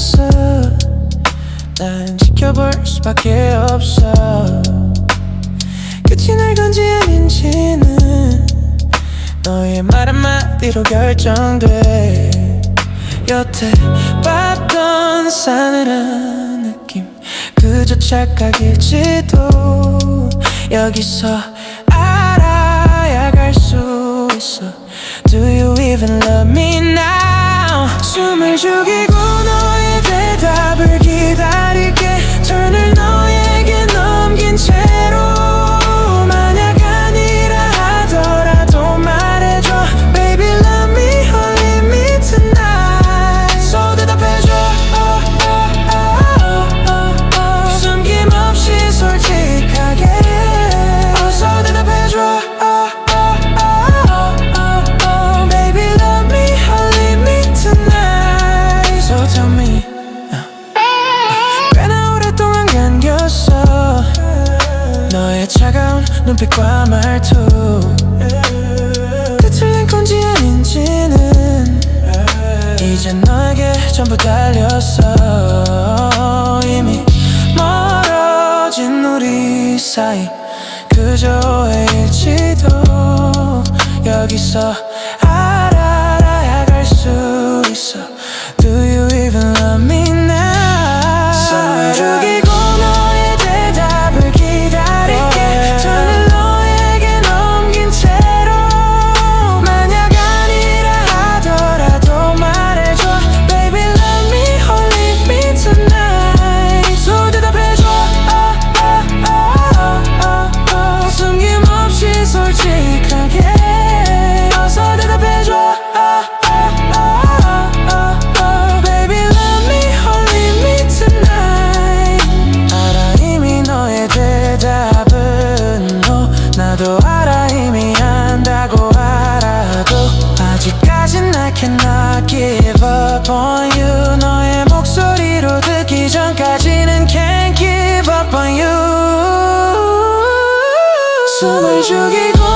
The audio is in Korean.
안겼어. 난 지켜볼 수밖에 없어. 끝이 날 건지 아닌지는 너의 말 한마디로 결정돼. 여태 봤던 싸늘한 느낌 그저 착각일지도 여기서 알아야 갈 수 있어. Do you even love me now? 숨을 죽이고 눈빛과 말투. 끝을 낸 건지 아닌지는 이제 너에게 전부 달렸어. 이미 멀어진 우리 사이 그저 오해일지도 여기서 on you 너의 목소리로 듣기 전까지는 can't give up on you 숨을 죽이고